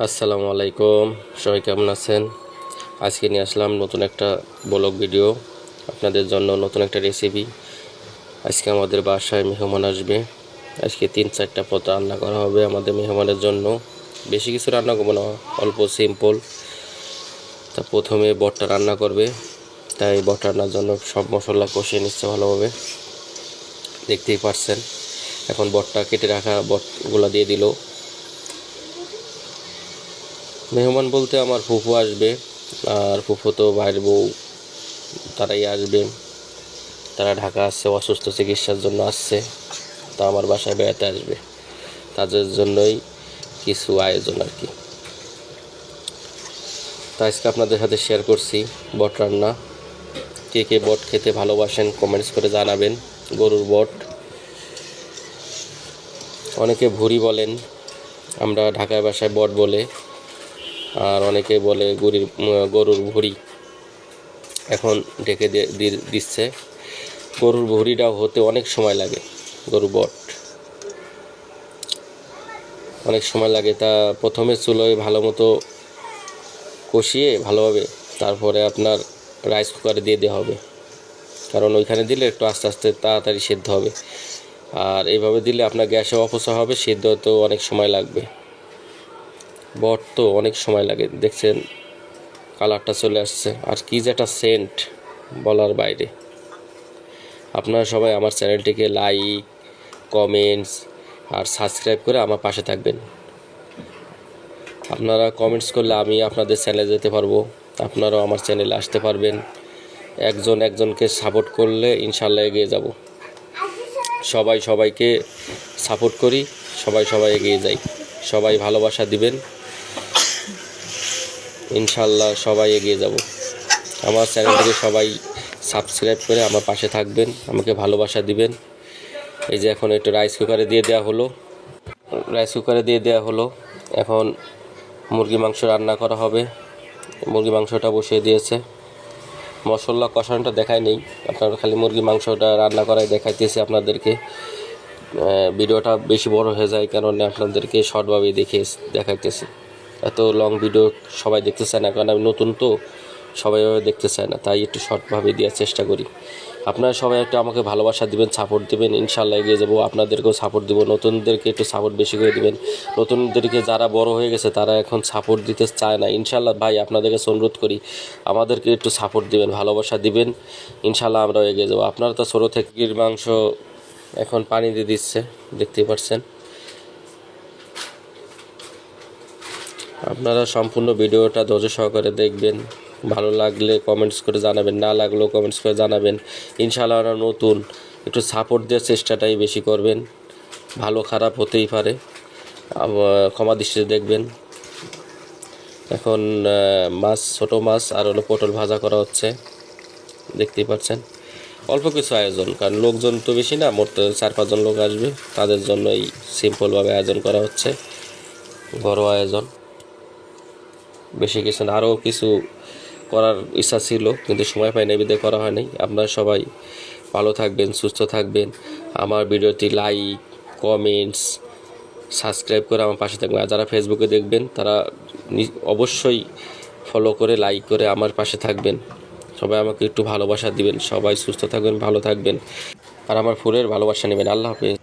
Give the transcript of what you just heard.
আসসালামু আলাইকুম। সবাই কেমন আছেন? আজকে নিয়ে আসলাম নতুন একটা ব্লগ ভিডিও। আপনাদের জন্য নতুন একটা রেসিপি আজকে আমাদের বাসায় মেহমান আসবে। আজকে তিন চারটা পদ রান্না করা হবে আমাদের মেহমানের জন্য। বেশি কিছু রান্না করব না, অল্প সিম্পল তা প্রথমে বটটা রান্না করবে। তাই বট রান্নার জন্য সব মশলা কষিয়ে নিচ্ছে ভালোভাবে। দেখতেই পারছেন। এখন বটটা কেটে রাখা বটগুলো দিয়ে দিল। মেহমান বলতে আমার ফুফু আসবে, আর ফুফু তো ভাইয়ের বউ, তারাই আসবে। তারা ঢাকা আসছে, অসুস্থ চিকিৎসার জন্য আসছে, তা আমার বাসায় বেড়াতে আসবে। তাদের জন্যই কিছু আয়োজন আর কি। তা আজকে আপনাদের সাথে শেয়ার করছি বট রান্না। কে কে বট খেতে ভালোবাসেন কমেন্টস করে জানাবেন, গরুর বট। অনেকে ভুরি বলেন, আমরা ঢাকায় বাসায় বট বলে। আর অনেকে বলে গরুর গরুর ভুঁড়ি এখন দিয়ে- দিচ্ছে। গরুর ভুঁড়িটা হতে অনেক সময় লাগে গরু বট। অনেক সময় লাগে তা প্রথমে চুলোয় ভালো মতো কষিয়ে ভালোভাবে তারপরে আপনার রাইস কুকারে দিয়ে দেওয়া হবে। কারণ ওইখানে দিলে একটু আস্তে আস্তে তাড়াতাড়ি সেদ্ধ হবে। আর এইভাবে দিলে আপনার গ্যাসে অপচয় হবে সেদ্ধ হতেও অনেক সময় লাগবে। বট তো অনেক সময় লাগে, দেখছেন কালারটা চলে আসছে। আর কি যে একটা সেন্ট বলার বাইরে। আপনারা সবাই আমার চ্যানেলটিকে লাইক কমেন্টস আর সাবস্ক্রাইব করে আমার পাশে থাকবেন। আপনারা কমেন্টস করলে আমি আপনাদের চ্যানেলে যেতে পারব, আপনারাও আমার চ্যানেলে আসতে পারবেন। একজন একজনকে সাপোর্ট করলে ইনশাল্লাহ এগিয়ে যাব। সবাই সবাইকে সাপোর্ট করি, সবাই সবাই এগিয়ে যাই। সবাই ভালোবাসা দিবেন। ইনশাল্লাহ সবাই এগিয়ে যাব। আমার চ্যানেলটিকে সবাই সাবস্ক্রাইব করে আমার পাশে থাকবেন, আমাকে ভালোবাসা দিবেন। এই যে এখন একটু রাইস কুকারে দিয়ে দেওয়া হলো। রাইস কুকারে দিয়ে দেওয়া হলো। এখন মুরগি মাংস রান্না করা হবে। মুরগি মাংসটা বসিয়ে দিয়েছে। মশলা কষানোটা দেখায় নেই। আপনারা খালি মুরগি মাংসটা রান্না করাই দেখাইতেছি আপনাদেরকে। ভিডিওটা বেশি বড় হয়ে যায় কারণে আপনাদেরকে শর্টভাবে দেখে দেখাইতেছি। এত লং ভিডিও সবাই দেখতে চায় না, কারণ আমি নতুন তো, সবাই দেখতে চায় না, তাই একটু শর্টভাবে দেওয়ার চেষ্টা করি। আপনারা সবাই একটু আমাকে ভালোবাসা দিবেন সাপোর্ট দিবেন ইনশাল্লাহ এগিয়ে যাব, আপনাদেরকেও সাপোর্ট দেবো, নতুনদেরকে একটু সাপোর্ট বেশি করে দিবেন। নতুনদেরকে যারা বড় হয়ে গেছে, তারা এখন সাপোর্ট দিতে চায় না। ইনশাল্লাহ ভাই, আপনাদের কাছে অনুরোধ করি, আমাদেরকে একটু সাপোর্ট দিবেন, ভালোবাসা দিবেন ইনশাল্লাহ আমরাও এগিয়ে যাব। আপনারা তো ছোটো থেকে মাংস এখন পানি দিয়ে দিচ্ছে, দেখতেই পাচ্ছেন আপনারা সম্পূর্ণ ভিডিওটা ধৈর্য সহকারে দেখবেন। ভালো লাগলে কমেন্টস করে জানাবেন, না লাগলেও কমেন্টস করে জানাবেন। ইনশাআল্লাহ নতুন একটু সাপোর্ট দেওয়ার চেষ্টাটাই বেশি করবেন। ভালো, খারাপ হতেই পারে। ক্ষমা দৃষ্টিতে দেখবেন। এখন মাছ, ছোট মাছ আর হলো পটল ভাজা করা হচ্ছে। দেখতেই পাচ্ছেন। অল্প কিছু আয়োজন, কারণ লোকজন তো বেশি না, মোট চার পাঁচজন লোক আসবে। তাদের জন্য এই সিম্পলভাবে আয়োজন করা হচ্ছে। ঘরোয়া আয়োজন। বেশি কিছু না। আরও কিছু করার ইচ্ছা ছিল, কিন্তু সময় পাই বিদে করা হয় নাই আপনারা সবাই ভালো থাকবেন, সুস্থ থাকবেন। আমার ভিডিওটি লাইক কমেন্টস সাবস্ক্রাইব করে আমার পাশে থাকবেন। আর যারা ফেসবুকে দেখবেন, তারা অবশ্যই ফলো করে লাইক করে আমার পাশে থাকবেন। সবাই আমাকে একটু ভালোবাসা দিবেন। সবাই সুস্থ থাকবেন, ভালো থাকবেন। আর আমার ফুলের ভালোবাসা নেবেন। আল্লাহ হাফেজ।